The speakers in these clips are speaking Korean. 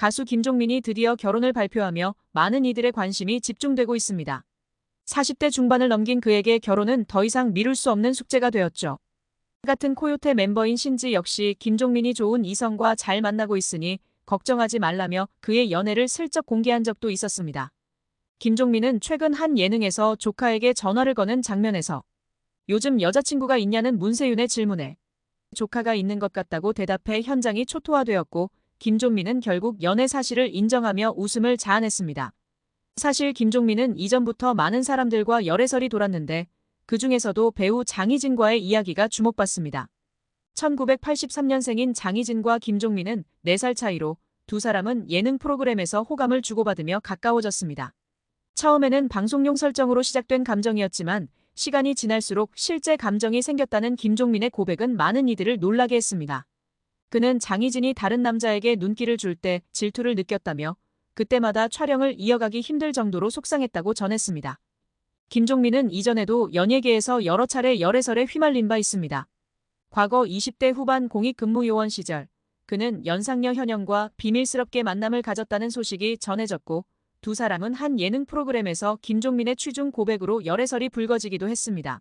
가수 김종민이 드디어 결혼을 발표하며 많은 이들의 관심이 집중되고 있습니다. 40대 중반을 넘긴 그에게 결혼은 더 이상 미룰 수 없는 숙제가 되었죠. 같은 코요태 멤버인 신지 역시 김종민이 좋은 이성과 잘 만나고 있으니 걱정하지 말라며 그의 연애를 슬쩍 공개한 적도 있었습니다. 김종민은 최근 한 예능에서 조카에게 전화를 거는 장면에서 요즘 여자친구가 있냐는 문세윤의 질문에 조카가 있는 것 같다고 대답해 현장이 초토화되었고 김종민은 결국 연애 사실을 인정하며 웃음을 자아냈습니다. 사실 김종민은 이전부터 많은 사람들과 열애설이 돌았는데 그 중에서도 배우 장희진과의 이야기가 주목받습니다. 1983년생인 장희진과 김종민은 4살 차이로 두 사람은 예능 프로그램에서 호감을 주고받으며 가까워졌습니다. 처음에는 방송용 설정으로 시작된 감정이었지만 시간이 지날수록 실제 감정이 생겼다는 김종민의 고백은 많은 이들을 놀라게 했습니다. 그는 장희진이 다른 남자에게 눈길을 줄 때 질투를 느꼈다며 그때마다 촬영을 이어가기 힘들 정도로 속상했다고 전했습니다. 김종민은 이전에도 연예계에서 여러 차례 열애설에 휘말린 바 있습니다. 과거 20대 후반 공익근무요원 시절 그는 연상녀 현영과 비밀스럽게 만남을 가졌다는 소식이 전해졌고 두 사람은 한 예능 프로그램에서 김종민의 취중 고백으로 열애설이 불거지기도 했습니다.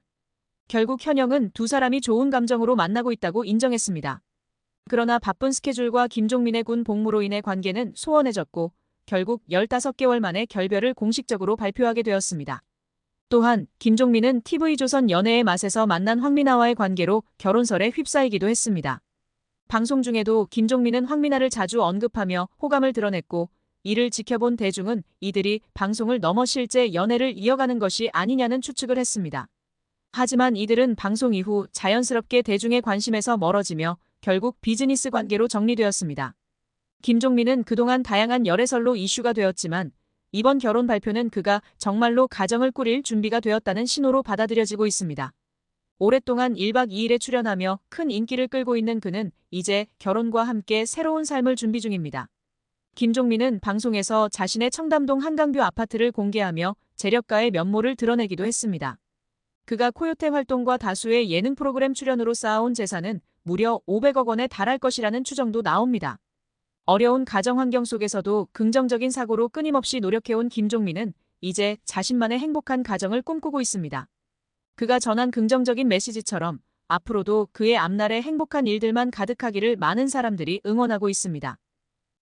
결국 현영은 두 사람이 좋은 감정으로 만나고 있다고 인정했습니다. 그러나 바쁜 스케줄과 김종민의 군 복무로 인해 관계는 소원해졌고 결국 15개월 만에 결별을 공식적으로 발표하게 되었습니다. 또한 김종민은 TV조선 연애의 맛에서 만난 황미나와의 관계로 결혼설에 휩싸이기도 했습니다. 방송 중에도 김종민은 황미나를 자주 언급하며 호감을 드러냈고 이를 지켜본 대중은 이들이 방송을 넘어 실제 연애를 이어가는 것이 아니냐는 추측을 했습니다. 하지만 이들은 방송 이후 자연스럽게 대중의 관심에서 멀어지며 결국 비즈니스 관계로 정리되었습니다. 김종민은 그동안 다양한 열애설로 이슈가 되었지만 이번 결혼 발표는 그가 정말로 가정을 꾸릴 준비가 되었다는 신호로 받아들여지고 있습니다. 오랫동안 1박 2일에 출연하며 큰 인기를 끌고 있는 그는 이제 결혼과 함께 새로운 삶을 준비 중입니다. 김종민은 방송에서 자신의 청담동 한강뷰 아파트를 공개하며 재력가의 면모를 드러내기도 했습니다. 그가 코요태 활동과 다수의 예능 프로그램 출연으로 쌓아온 재산은 무려 500억 원에 달할 것이라는 추정도 나옵니다. 어려운 가정 환경 속에서도 긍정적인 사고로 끊임없이 노력해온 김종민은 이제 자신만의 행복한 가정을 꿈꾸고 있습니다. 그가 전한 긍정적인 메시지처럼 앞으로도 그의 앞날에 행복한 일들만 가득하기를 많은 사람들이 응원하고 있습니다.